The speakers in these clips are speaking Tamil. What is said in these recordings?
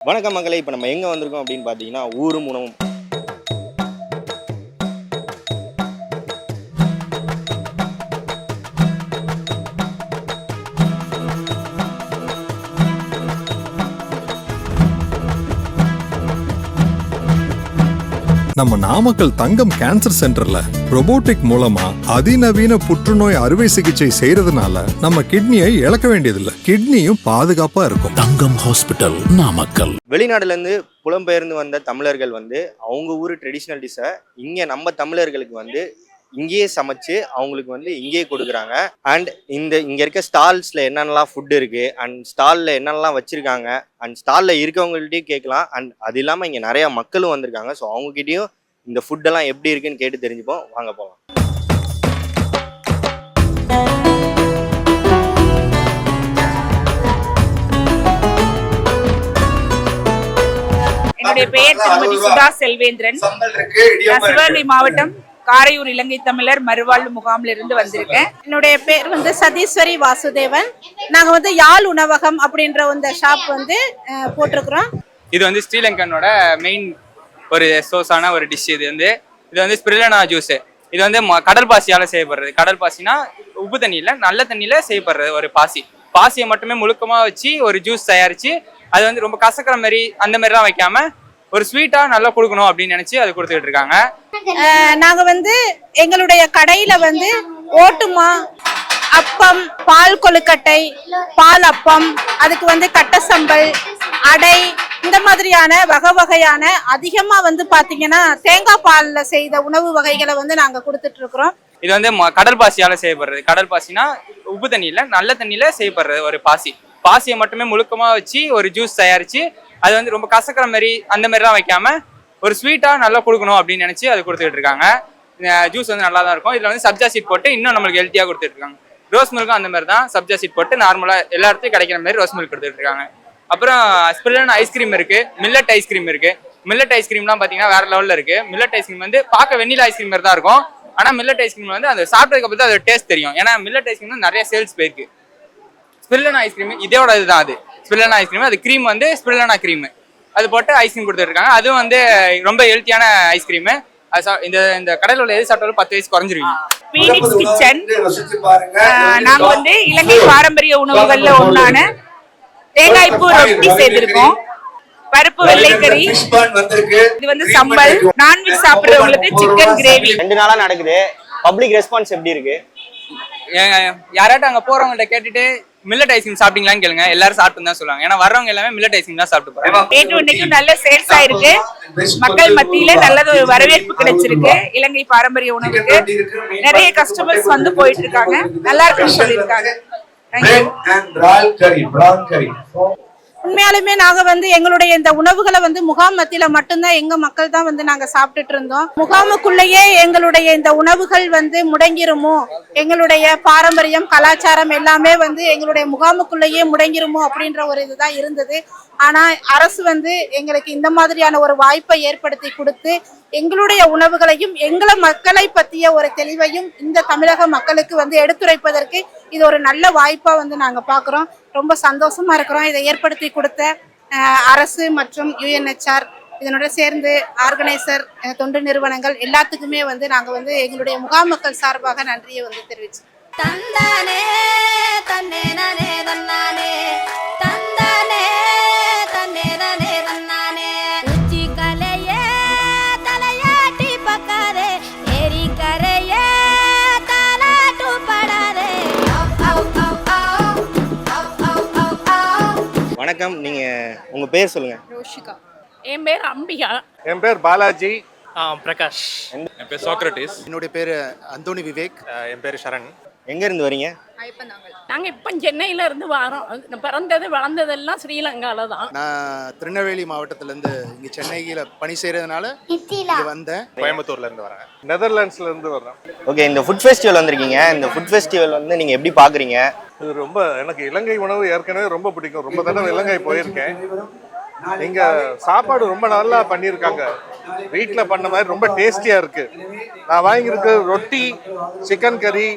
வணக்கம் மகளே இப்போ நம்ம எங்கே வந்திருக்கோம் அப்படின்னு பார்த்தீங்கன்னா ஊரும் உணவும். நம்ம நாமக்கல் தங்கம் கேன்சர் சென்டர்ல robotic மூலமா அதிநவீன புற்றுநோய் அறுவை சிகிச்சை செய்யறதுனால நம்ம கிட்னியை இழக்க வேண்டியதில்லை. கிட்னியும் பாதுகாப்பா இருக்கும். தங்கம் ஹாஸ்பிட்டல் நாமக்கல். வெளிநாடுலேருந்து புலம்பெயர்ந்து வந்த தமிழர்கள் வந்து அவங்க ஊர் ட்ரெடிஷ்னல் டிஷ்ஷை இங்கே நம்ம தமிழர்களுக்கு வந்து இங்கேயே சமைச்சு அவங்களுக்கு வந்து இங்கேயே கொடுக்குறாங்க. அண்ட் இந்த இங்கே இருக்க ஸ்டால்ஸில் என்னென்னலாம் ஃபுட் இருக்குது அண்ட் ஸ்டாலில் என்னென்னலாம் வச்சுருக்காங்க அண்ட் ஸ்டாலில் இருக்கவங்கள்ட்டையும் கேட்கலாம். அண்ட் அது இல்லாமல் இங்கே நிறையா மக்களும் வந்திருக்காங்க. ஸோ அவங்ககிட்டயும் இந்த ஃபுட்டெல்லாம் எப்படி இருக்குன்னு கேட்டு தெரிஞ்சுப்போம். வாங்க போகலாம் என்னுடைய பெயர் திருமதி சுதா செல்வேந்திரன். நான் சிவகங்கை மாவட்டம் காரையூர் இலங்கை தமிழர் மறுவாழ்வு முகாமில் இருந்து வந்திருக்கேன். என்னுடைய பேர் வந்து சதீஸ்வரி வாசுதேவன். நாங்கள் வந்து யாழ் உணவகம் அப்படின்ற இந்த ஷாப் வந்து போட்டிருக்கிறோம். இது வந்து ஸ்ரீலங்கனோட மெயின் ஒரு சோர்ஸான ஒரு டிஷ் இது வந்து இது வந்து ஸ்பிரிலனா ஜூஸு இது வந்து ம- கடல் பாசியால் செய்யப்படுறது. கடல் பாசினா உப்பு தண்ணியில் நல்ல தண்ணியில் செய்யப்படுறது ஒரு பாசி. பாசியை மட்டுமே முழுக்கமாக வச்சு ஒரு ஜூஸ் தயாரித்து அது வந்து ரொம்ப கசக்கிற மாதிரி அந்த மாதிரிலாம் வைக்காம ஒரு ஸ்வீட்டா நல்லா கொடுக்கணும் அப்படின்னு நினைச்சு அது கொடுத்துட்டு இருக்காங்க. நாங்க வந்து எங்களுடைய கடையில வந்து ஓட்டுமா அப்பம் பால் கொழுக்கட்டை பால் அப்பம் அதுக்கு வந்து கட்டசம்பல் அடை இந்த மாதிரியான வகை வகையான அதிகமா வந்து பாத்தீங்கன்னா தேங்காய் பாலில் செய்த உணவு வகைகளை வந்து நாங்க கொடுத்துட்டு இருக்கிறோம் இது வந்து ம- கடல் பாசியால செய்யப்படுறது. கடல் பாசினா உப்பு தண்ணியில நல்ல தண்ணியில செய்யப்படுறது ஒரு பாசி. பாசியை மட்டுமே முழுக்கமா வச்சு ஒரு ஜூஸ் தயாரிச்சு அது வந்து ரொம்ப கசக்கிற மாதிரி அந்த மாதிரிலாம் வைக்காம ஒரு ஸ்வீட்டா நல்லா கொடுக்கணும் அப்படின்னு நினைச்சு அது கொடுத்துட்டு இருக்காங்க. ஜூஸ் வந்து நல்லா தான் இருக்கும். இதுல வந்து சப்ஜா சீட் போட்டு இன்னும் நம்மளுக்கு ஹெல்த்தியா கொடுத்துட்டு இருக்காங்க. ரோஸ் மில்க்கும் அந்த மாதிரி தான் சப்ஜா சீட் போட்டு நார்மலா எல்லா இடத்துலையும் கிடைக்கிற மாதிரி ரோஸ் மில்க் கொடுத்துட்டு இருக்காங்க. அப்புறம் ஸ்பிரிலன் ஐஸ்கிரீம் இருக்கு. மில்லட் ஐஸ்கிரீம் இருக்கு. மில்லட் ஐஸ்கிரீம்லாம் பாத்தீங்கன்னா வேற லெவல்ல இருக்கு. மில்லட் ஐஸ்கிரீம் வந்து பார்க்க வெண்ணிலா ஐஸ்கிரீம் மாதிரி தான் இருக்கும். ஆனா மில்லட் ஐஸ்கிரீம் வந்து அந்த சாப்பிட்டதுக்கு அப்புறம் தான் அதோட டேஸ்ட் தெரியும். ஏன்னா மில்லட் ஐஸ்கிரீம் வந்து நிறைய சேல்ஸ் போயிருக்கு. ஸ்பிரிலனா ஐஸ்கிரீம் இதோட இதுதான் அது. ஸ்பிரிலனா ஐஸ்கிரீம் அது க்ரீம் வந்து ஸ்பிரிலனா க்ரீம் அது போட்டு ஐஸ்கிரீம் கொடுத்துருக்காங்க அதுவும் வந்து ரொம்ப ஹெல்த்தியான ஐஸ்கிரீம் அது இந்த இந்த கடையில் உள்ள எது சாப்பிட்டாலும் பத்து வயசு குறைஞ்சிருவீங்க. பீனிக்ஸ் கிச்சன் நாங்க வந்து இலங்கை பாரம்பரிய உணவுகள்ல ஒண்ணான தேங்காய்ப்பூ ரொட்டி செய்திருக்கோம் பருப்பு வெள்ளைக்கறி இது வந்து சம்பல். நான்வெஜ் சாப்பிடுறவங்களுக்கு சிக்கன் கிரேவி ரெண்டு நாளாக நடக்குது. பப்ளிக் ரெஸ்பான்ஸ் எப்படி இருக்கு? யாராட்டும் அங்க போறவங்கள்ட்ட கேட்டுட்டு மில்லட் ஐஸ்கிரீம் சாப்பிட்டீங்களான்னு கேளுங்க. எல்லாரும் சாப்பிட்டு தான் சொல்லுவாங்க. ஏன்னா வர்றவங்க எல்லாமே மில்லட் ஐஸ்கிரீம் தான் சாப்பிட்டு போறாங்க நேற்று இன்னைக்கும் நல்ல சேல்ஸ் ஆயிருக்கு. மக்கள் மத்தியில நல்லது ஒரு வரவேற்பு கிடைச்சிருக்கு. இலங்கை பாரம்பரிய உணவுக்கு நிறைய கஸ்டமர்ஸ் வந்து போயிட்டு இருக்காங்க. நல்லா இருக்குன்னு சொல்லியிருக்காங்க. உண்மையாலுமே நாங்க வந்து எங்களுடைய இந்த உணவுகளை வந்து முகாம் மத்தியில மட்டும்தான் எங்க மக்கள் தான் வந்து நாங்க சாப்பிட்டுட்டு இருந்தோம். முகாமுக்குள்ளேயே எங்களுடைய இந்த உணவுகள் வந்து முடங்கிருமோ எங்களுடைய பாரம்பரியம் கலாச்சாரம் எல்லாமே வந்து எங்களுடைய முகாமுக்குள்ளேயே முடங்கிருமோ அப்படின்ற ஒரு இதுதான் இருந்தது. ஆனா அரசு வந்து எங்களுக்கு இந்த மாதிரியான ஒரு வாய்ப்பை ஏற்படுத்தி கொடுத்து எங்களுடைய உணவுகளையும் எங்களை மக்களை பற்றிய ஒரு தெளிவையும் இந்த தமிழக மக்களுக்கு வந்து எடுத்துரைப்பதற்கு இது ஒரு நல்ல வாய்ப்பாக வந்து நாங்கள் பார்க்குறோம் ரொம்ப சந்தோஷமாக இருக்கிறோம். இதை ஏற்படுத்தி கொடுத்த அரசு மற்றும் யுஎன்ஹெச்ஆர் இதனோட சேர்ந்து ஆர்கனைசர் தொண்டு நிறுவனங்கள் எல்லாத்துக்குமே வந்து நாங்கள் வந்து எங்களுடைய முகாம் மக்கள் சார்பாக நன்றியை வந்து தெரிவிச்சு தந்தானே தன்னே நானே தன்னானே. தந்தானே வணக்கம். நீங்க உங்க பேர் சொல்லுங்க. ரோஷிகா. என் பேர் அம்பிகா. என் பேர் பாலாஜி. பிரகாஷ். என் பேர் சாக்ரட்டிஸ். என்னுடைய பேர் அந்தோனி விவேக். என் பேர் சரண். எங்க இருந்து வரீங்க நாங்க இப்ப சென்னையில இருந்து வரோம். பிறந்தது வளர்ந்ததெல்லாம் ஸ்ரீலங்கால தான். நான் திருநெல்வேலி மாவட்டத்திலேருந்து இங்கே சென்னையில் பணி செய்கிறதுனால இங்கே வந்தேன். கோயம்புத்தூர்ல இருந்து வரேன். நெதர்லாண்ட்ஸ்ல இருந்து வர்றேன். ஓகே இந்த ஃபுட் ஃபெஸ்டிவல் வந்திருக்கீங்க. இந்த ஃபுட் ஃபெஸ்டிவல் வந்து நீங்க எப்படி பாக்குறீங்க? இது ரொம்ப எனக்கு இலங்கை உணவு ஏற்கனவே ரொம்ப பிடிக்கும். ரொம்ப தடவை இலங்கை போயிருக்கேன். இங்க சாப்பாடு ரொம்ப நல்லா பண்ணியிருக்காங்க. வீட்ல பண்ண மாதிரி ரொம்ப டேஸ்டியா இருக்கு. நான் வாங்கியிருக்க ரொட்டி சிக்கன் கறி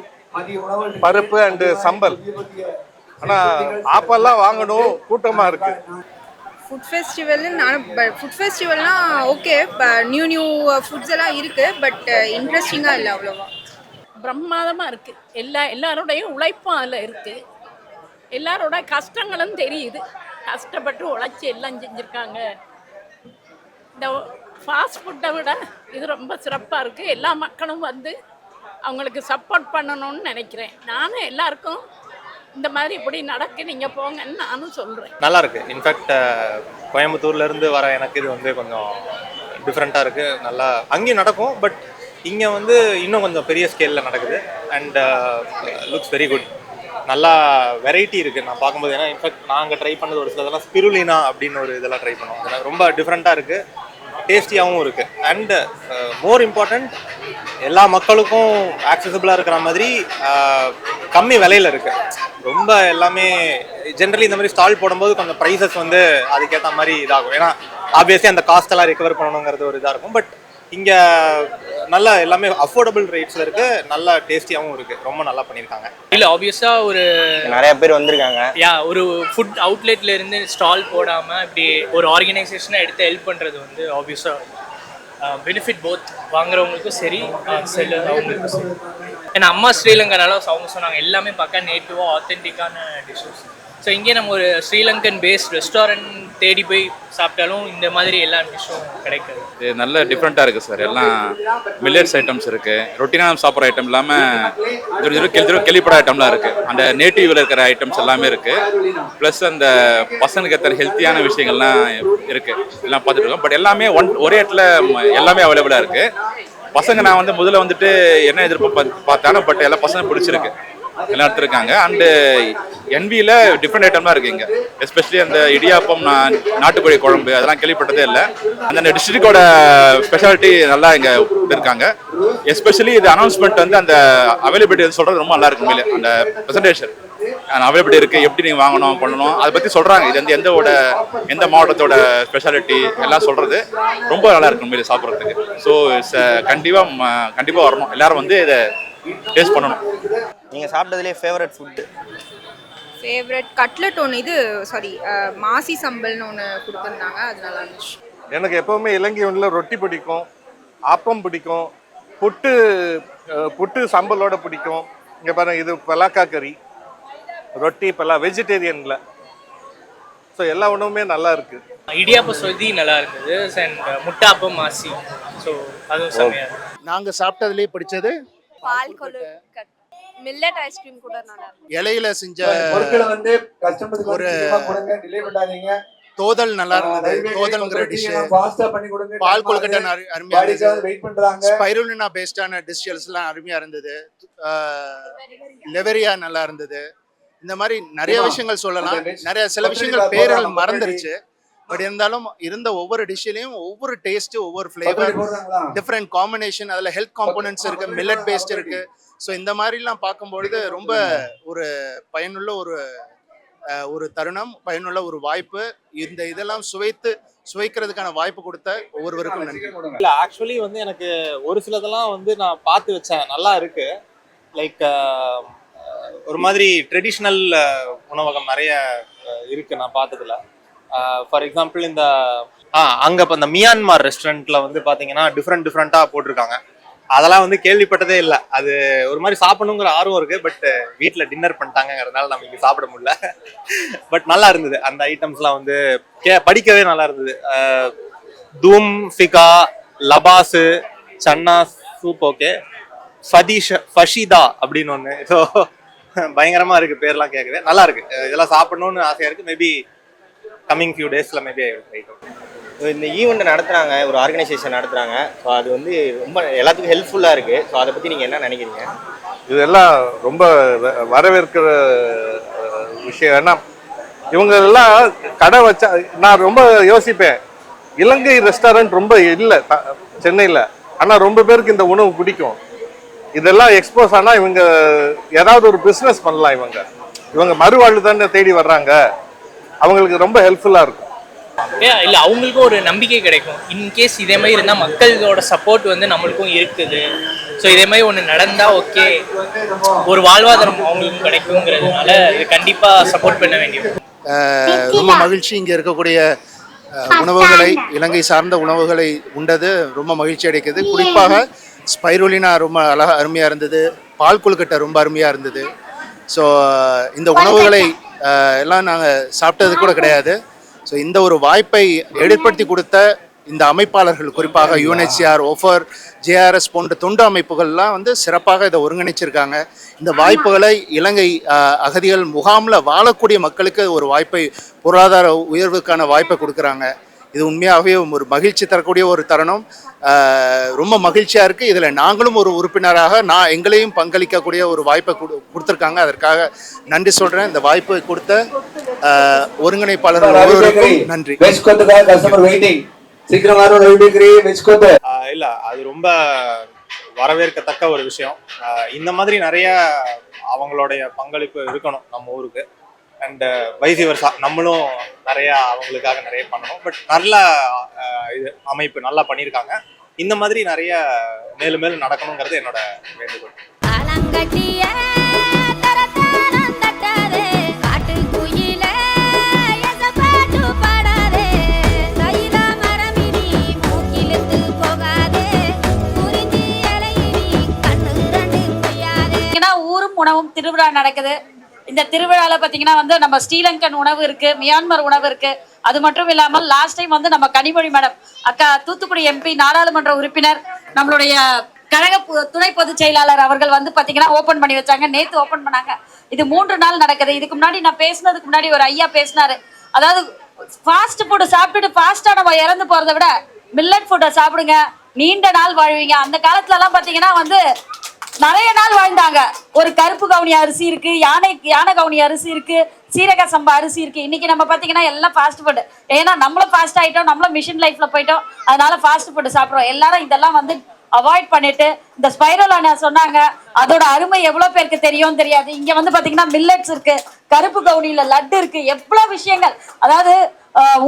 பருப்பு அண்டு சம்பல். ஆனா ஆப்பெல்லாம் வாங்கணும். கூட்டமா இருக்கு. ஃபுட் ஃபெஸ்டிவல் நான் ஃபுட் ஃபெஸ்டிவல்னா ஃபுட் ஃபெஸ்டிவல்னா ஓகே நியூ நியூ ஃபுட்ஸ் எல்லாம் இருக்கு பட் இன்ட்ரெஸ்டிங்காக இல்லை அவ்வளோவா. பிரமாதமாக இருக்குது எல்லா எல்லாரோடைய உழைப்பும் அதில் இருக்குது எல்லாரோட கஷ்டங்களும் தெரியுது. கஷ்டப்பட்டு உழைச்சி எல்லாம் செஞ்சுருக்காங்க. இந்த ஃபாஸ்ட் ஃபுட்டை விட இது ரொம்ப சிறப்பாக இருக்குது எல்லா மக்களும் வந்து அவங்களுக்கு சப்போர்ட் பண்ணணும்னு நினைக்கிறேன். நானும் எல்லாருக்கும் இந்த மாதிரி இப்படி நடக்கு நீங்கள் போங்கன்னு நானும் சொல்கிறேன் நல்லா இருக்கு. இன்ஃபேக்ட் கோயம்புத்தூர்ல இருந்து வர எனக்கு இது வந்து கொஞ்சம் டிஃப்ரெண்ட்டாக இருக்கு. நல்லா அங்கேயும் நடக்கும் பட் இங்கே வந்து இன்னும் கொஞ்சம் பெரிய ஸ்கேலில் நடக்குது. அண்ட் லுக்ஸ் வெரி குட் நல்லா வெரைட்டி இருக்குது நான் பார்க்கும்போது ஏன்னா இன்ஃபேக்ட் நாங்கள் ட்ரை பண்ணது ஒரு சிலதெல்லாம் ஸ்பிருலினா அப்படின்னு ஒரு இதெல்லாம் ட்ரை பண்ணுவோம். அதெல்லாம் ரொம்ப டிஃப்ரெண்ட்டாக இருக்குது டேஸ்டியாகவும் இருக்குது அண்ட் மோர் இம்பார்ட்டண்ட் எல்லா மக்களுக்கும் ஆக்சசபிளாக இருக்கிற மாதிரி கம்மி விலையில இருக்குது ரொம்ப எல்லாமே ஜென்ரலி இந்த மாதிரி ஸ்டால் போடும்போது கொஞ்சம் ப்ரைஸஸ் வந்து அதுக்கேற்ற மாதிரி இதாகும். ஏன்னா ஆப்வியஸ்லி அந்த காஸ்ட் எல்லாம் ரெக்கவர் பண்ணணுங்கிறது ஒரு இதாக இருக்கும். பட் இங்கே நல்ல எல்லாமே அஃபோர்டபுள் ரேட்ஸில் இருக்குது நல்ல டேஸ்டியாகவும் இருக்குது ரொம்ப நல்லா பண்ணியிருக்காங்க. இல்லை ஆப்வியஸாக ஒரு நிறைய பேர் வந்திருக்காங்க. யா ஒரு ஃபுட் அவுட்லெட்ல இருந்து ஸ்டால் போடாம இப்படி ஒரு ஆர்கனைசேஷனை எடுத்து ஹெல்ப் பண்றது வந்து ஆப்வியஸாக பெனிஃபிட் போத் வாங்குறவங்களுக்கும் சரி செல்லர் அவங்களுக்கும் சரி. ஏன்னா அம்மா ஸ்ரீலங்கனால அவங்க சொன்னாங்க எல்லாமே பார்க்க நேட்டிவாக ஆத்தென்டிக்கான டிஷ்ஷஸ் ஸோ இங்கே நம்ம ஒரு ஸ்ரீலங்கன் பேஸ்ட் ரெஸ்டாரண்ட் தேடி போய் சாப்பிட்டாலும் இந்த மாதிரி எல்லா டிஷ்ஷும் கிடைக்காது. இது நல்ல டிஃப்ரெண்ட்டாக இருக்குது சார் எல்லாம் மில்லட்ஸ் ஐட்டம்ஸ் இருக்குது ரொட்டீனாக சாப்பிட்ற ஐட்டம் இல்லாமல் கேள்வி கேள்விப்பட ஐட்டம்லாம் இருக்குது அந்த நேட்டிவில் இருக்கிற ஐட்டம்ஸ் எல்லாமே இருக்குது ப்ளஸ் அந்த பசங்களுக்கு ஏற்ற ஹெல்த்தியான விஷயங்கள்லாம் இருக்குது எல்லாம் பார்த்துட்டு இருக்கோம். பட் எல்லாமே ஒன் ஒரே இடத்துல எல்லாமே அவைலபிளாக இருக்குது பசங்க நான் வந்து முதல்ல வந்துட்டு என்ன எதிர்ப்பு பார்த்தாலும் பட் எல்லா பசங்க பிடிச்சிருக்கு. எல்லாம் எடுத்திருக்காங்க அண்டு என்வியில் டிஃப்ரெண்ட் ஐட்டம்லாம் இருக்குது இங்கே. எஸ்பெஷலி அந்த இடியாப்பம் நா- நாட்டுக்கோழி குழம்பு அதெல்லாம் கேள்விப்பட்டதே இல்லை. அந்த டிஸ்ட்ரிக்டோட ஸ்பெஷாலிட்டி நல்லா இங்கே இருக்காங்க. எஸ்பெஷலி இது அனௌன்ஸ்மெண்ட் வந்து அந்த அவைலபிலிட்டி சொல்கிறது ரொம்ப நல்லா இருக்கு மேலே அந்த ப்ரெசன்டேஷன் அவைலபிலிட்டி இருக்குது எப்படி நீங்கள் வாங்கணும் பண்ணணும் அதை பற்றி சொல்கிறாங்க இது வந்து எந்தோட எந்த மாவட்டத்தோட ஸ்பெஷாலிட்டி எல்லாம் சொல்கிறது ரொம்ப நல்லா இருக்கும் மேலே சாப்பிட்றதுக்கு ஸோ uh, கண்டிப்பாக கண்டிப்பாக வரணும். எல்லாரும் வந்து இதை டேஸ்ட் பண்ணணும். நீங்கள் சாப்பிட்டதுலேயே ஃபேவரட் ஃபுட்டு ஃபேவரட் கட்லெட் ஒன்று இது சாரி மாசி சம்பல்னு ஒன்று கொடுத்துருந்தாங்க அது நல்லா இருந்துச்சு. எனக்கு எப்பவுமே இலங்கை ஒன்றில் ரொட்டி பிடிக்கும் ஆப்பம் பிடிக்கும் புட்டு புட்டு சம்பலோட பிடிக்கும். இங்கே பாருங்க இது பலாக்கா கறி ரொட்டி பலா வெஜிடேரியனில் ஸோ எல்லா உணவுமே நல்லா இருக்கு. இடியாப்ப சொதி நல்லா இருந்தது அண்ட் முட்டாப்பம் மாசி. ஸோ அதுவும் செம்மையாக நாங்கள் சாப்பிட்டதுலேயே பிடிச்சது பால் கொழு மில்லட் ஐஸ்கிரீம் கூட நல்லா இலையில செஞ்ச பொருட்களை வந்து கஸ்டமருக்கு ஒரு- கொடுங்க டிலே பண்ணாதீங்க. தோதல் நல்லா இருந்தது. தோதல்ங்கிற டிஷ் ஃபாஸ்டா பண்ணி கொடுங்க பால் கொழுக்கட்டை நறு- அருமையா இருந்தது. வெயிட் பண்றாங்க. ஸ்பைருலினா பேஸ்டான டிஷ்ஷஸ்லாம் அருமையா இருந்தது. லெவரியா நல்லா இருந்தது. இந்த மாதிரி நிறைய. விஷயங்கள் சொல்லலாம். நிறைய சில விஷயங்கள் பேர்கள் பத்திரிக்கை. மறந்துருச்சு. பட் இருந்தாலும் இருந்த ஒவ்வொரு டிஷ்ஷிலையும் ஒவ்வொரு டேஸ்ட் ஒவ்வொரு ஃப்ளேவர்? டிஃப்ரெண்ட் காம்பினேஷன் அதுல ஹெல்த் காம்போனன்ட்ஸ் இருக்கு மில்லட் பேஸ்ட் இருக்கு. ஸோ இந்த மாதிரிலாம் பார்க்கும்பொழுது ரொம்ப ஒரு பயனுள்ள ஒரு ஒரு தருணம் பயனுள்ள ஒரு வாய்ப்பு. இந்த இதெல்லாம் சுவைத்து சுவைக்கிறதுக்கான வாய்ப்பு கொடுத்த ஒவ்வொருவருக்கும் நன்றி. இல்லை ஆக்சுவலி வந்து எனக்கு ஒரு சிலதெல்லாம் வந்து நான் பார்த்து வச்சேன். நல்லா இருக்கு. லைக் ஒரு மாதிரி ட்ரெடிஷ்னல் உணவகம் நிறைய இருக்கு நான் பார்த்ததுல. ஃபார் எக்ஸாம்பிள் இந்த ஆ அங்கே இப்போ இந்த மியான்மார் ரெஸ்டாரண்ட்ல வந்து பார்த்தீங்கன்னா டிஃப்ரெண்ட் டிஃப்ரெண்ட்டாக போட்டிருக்காங்க. அதெல்லாம் வந்து கேள்விப்பட்டதே இல்லை. அது ஒரு மாதிரி சாப்பிடணுங்கிற ஆர்வம் இருக்கு. பட் வீட்டில் டின்னர் பண்ணிட்டாங்கிறதுனால நம்ம இங்கே சாப்பிட முடியல. பட் நல்லா இருந்தது. அந்த ஐட்டம்ஸ்லாம் வந்து கே படிக்கவே நல்லா இருந்தது. தூம் ஃபிகா லபாஸு சன்னா சூப் ஓகே ஃபதீஷ் ஃபஷிதா அப்படின்னு ஒன்று ஸோ பயங்கரமாக இருக்குது பேர்லாம் கேட்குது நல்லா இருக்கு. இதெல்லாம் சாப்பிடணும்னு ஆசையாக இருக்குது மேபி கம்மிங் ஃபியூ டேஸ்ல மேபி இந்த ஈவெண்ட் நடத்துகிறாங்க ஒரு ஆர்கனைசேஷன் நடத்துகிறாங்க ஸோ அது வந்து ரொம்ப எல்லாத்துக்கும் ஹெல்ப்ஃபுல்லாக இருக்குது ஸோ அதை பற்றி நீங்கள் என்ன நினைக்கிறீங்க? இதெல்லாம் ரொம்ப வ- வரவேற்கிற அஹ், விஷயம். ஏன்னா இவங்க எல்லாம் கடை வச்சா நான் ரொம்ப யோசிப்பேன். இலங்கை ரெஸ்டாரண்ட் ரொம்ப இல்லை சென்னையில். ஆனால் ரொம்ப பேருக்கு இந்த உணவு பிடிக்கும். இதெல்லாம் எக்ஸ்போஸ் ஆனால் இவங்க ஏதாவது ஒரு பிஸ்னஸ் பண்ணலாம் இவங்க. இவங்க மறுவாழ்வு தானே தேடி வர்றாங்க. அவங்களுக்கு ரொம்ப ஹெல்ப்ஃபுல்லாக இருக்கும். ஏன் இல்லை அவங்களுக்கும் ஒரு நம்பிக்கை கிடைக்கும். இன்கேஸ் இதே மாதிரி இருந்தால் மக்களோட சப்போர்ட் வந்து நம்மளுக்கும் இருக்குது. ஸோ இதே மாதிரி ஒன்று நடந்தால் ஓகே ஒரு வாழ்வாதாரம் அவங்களுக்கும் கிடைக்குங்கிறதுனால இது கண்டிப்பாக சப்போர்ட் பண்ண வேண்டியது. ரொம்ப மகிழ்ச்சி இங்கே இருக்கக்கூடிய உணவுகளை இலங்கை சார்ந்த உணவுகளை உண்டது ரொம்ப மகிழ்ச்சி அடைக்குது குறிப்பாக ஸ்பைரோலினா ரொம்ப அழகா அருமையாக இருந்தது. பால் கொழுக்கட்டை ரொம்ப அருமையாக இருந்தது. ஸோ இந்த உணவுகளை எல்லாம் நாங்கள் சாப்பிட்டது கூட கிடையாது. ஸோ இந்த ஒரு வாய்ப்பை ஏற்படுத்தி கொடுத்த இந்த அமைப்பாளர்கள் குறிப்பாக யுஎன்ஹெச்சிஆர் ஓஃபர் ஜேஆர்எஸ் போன்ற தொண்டு அமைப்புகள்லாம் வந்து சிறப்பாக இதை ஒருங்கிணைச்சிருக்காங்க. இந்த வாய்ப்புகளை இலங்கை அகதிகள் முகாமில் வாழக்கூடிய மக்களுக்கு ஒரு வாய்ப்பை பொருளாதார உயர்வுக்கான வாய்ப்பை கொடுக்குறாங்க. இது உண்மையாகவே ஒரு மகிழ்ச்சி தரக்கூடிய ஒரு தருணம். அஹ், ரொம்ப மகிழ்ச்சியாக இருக்குது இதில் நாங்களும் ஒரு உறுப்பினராக நான் எங்களையும் பங்களிக்கக்கூடிய ஒரு வாய்ப்பை கொடு கொடுத்துருக்காங்க. அதற்காக நன்றி சொல்கிறேன் இந்த வாய்ப்பை கொடுத்த அஹ், ஒருங்கிணைப்பாளர்கள் ஒவ்வொருவருக்கும் நன்றி. இல்ல அது ரொம்ப வரவேற்கத்தக்க ஒரு விஷயம். ஆஹ் இந்த மாதிரி நிறைய அவங்களுடைய பங்களிப்பு இருக்கணும் நம்ம ஊருக்கு. அண்ட் வைசி வருஷா நம்மளும் நிறைய அவங்களுக்காக நிறைய பண்ணணும். பட் நல்ல ஆஹ் இது அமைப்பு நல்லா பண்ணியிருக்காங்க. இந்த மாதிரி நிறைய மேலும் மேலும் நடக்கணுங்கிறது என்னோட வேண்டுகோள். உணவும் திருவிழா நடக்குது. இந்த திருவிழால பாத்தீங்கன்னா வந்து நம்ம ஸ்ரீலங்கன் உணவு இருக்கு மியான்மர் உணவு இருக்கு. அது மட்டும் இல்லாமல் லாஸ்ட் டைம் வந்து நம்ம கனிமொழி மேடம் அக்கா தூத்துக்குடி எம்பி நாடாளுமன்ற உறுப்பினர் நம்மளுடைய கழக துணை பொதுச் செயலாளர் அவர்கள் வந்து பாத்தீங்கன்னா ஓபன் பண்ணி வச்சாங்க. நேத்து ஓபன் பண்ணாங்க. இது மூன்று நாள் நடக்குது. இதுக்கு முன்னாடி நான் பேசுனதுக்கு முன்னாடி ஒரு ஐயா பேசினாரு. அதாவது ஃபாஸ்ட் ஃபுட்டு சாப்பிட்டுட்டு ஃபாஸ்டா நம்ம இறந்து போறதை விட மில்லட் ஃபுட்டை சாப்பிடுங்க. நீண்ட நாள் வாழ்வீங்க. அந்த காலத்துல எல்லாம் பாத்தீங்கன்னா வந்து நிறைய நாள் வாழ்ந்தாங்க. ஒரு கருப்பு கவுனி அரிசி இருக்கு யானை யானை கவுனி அரிசி இருக்கு சீரக சம்பா அரிசி இருக்கு. இன்னைக்கு நம்ம பாத்தீங்கன்னா எல்லாம் ஃபாஸ்ட் ஃபுட் ஏன்னா நம்மளும் ஃபாஸ்ட் ஆயிட்டோம் நம்மளும் மிஷின் லைஃப்ல போயிட்டோம். அதனால ஃபாஸ்ட் ஃபுட் சாப்பிடுறோம். எல்லாரும் இதெல்லாம் வந்து அவாய்ட் பண்ணிட்டு இந்த ஸ்பைரல் சொன்னாங்க அதோட அருமை எவ்வளவு பேருக்கு தெரியும் தெரியாது. இங்க வந்து பாத்தீங்கன்னா மில்லட்ஸ் இருக்கு கருப்பு கவுனியில லட்டு இருக்கு எவ்வளவு விஷயங்கள். அதாவது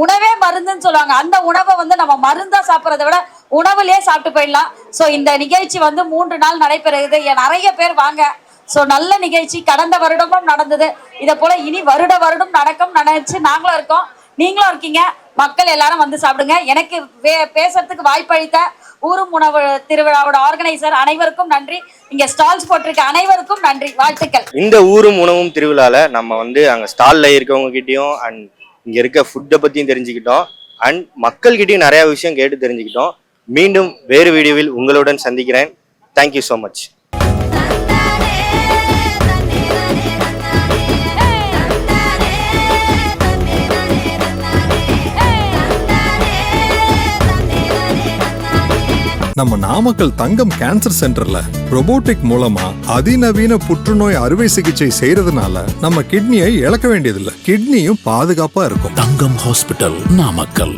உணவே மருந்துன்னு சொல்லுவாங்க. அந்த உணவை வந்து நம்ம மருந்தா சாப்பிட்றத விட உணவுலயே சாப்பிட்டு போயிடலாம். ஸோ இந்த நிகழ்ச்சி வந்து மூன்று நாள் நடைபெறுகிறது நிறைய பேர் வாங்க. ஸோ நல்ல நிகழ்ச்சி. கடந்த வருடமும் நடந்தது. இதை போல இனி வருட வருடம் நடக்கும் நினைச்சு நாங்களும் இருக்கோம். நீங்களும் இருக்கீங்க. மக்கள் எல்லாரும் வந்து சாப்பிடுங்க. எனக்கு வே- பேசுறதுக்கு வாய்ப்பளித்த ஊரும் உணவு திருவிழாவோட ஆர்கனைசர் அனைவருக்கும் நன்றி. இங்க ஸ்டால்ஸ் போட்டிருக்க அனைவருக்கும் நன்றி. வாழ்த்துக்கள். இந்த ஊரும் உணவும் திருவிழால நம்ம வந்து அங்க ஸ்டால்ல இருக்கவங்க கிட்டயும் அண்ட் இங்க இருக்க ஃபுட்டை பத்தியும் தெரிஞ்சுக்கிட்டோம். அண்ட் மக்கள்கிட்டயும் நிறைய விஷயம் கேட்டு தெரிஞ்சுக்கிட்டோம். மீண்டும் வேறு வீடியோவில் உங்களுடன் சந்திக்கிறேன். தேங்க்யூ ஸோ மச் நம்ம நாமக்கல் தங்கம் கேன்சர் சென்டர்ல robotic மூலமா அதிநவீன புற்றுநோய் அறுவை சிகிச்சை செய்யறதுனால நம்ம கிட்னியை இழக்க வேண்டியதில்லை. கிட்னியும் பாதுகாப்பா இருக்கும். தங்கம் ஹாஸ்பிட்டல் நாமக்கல்.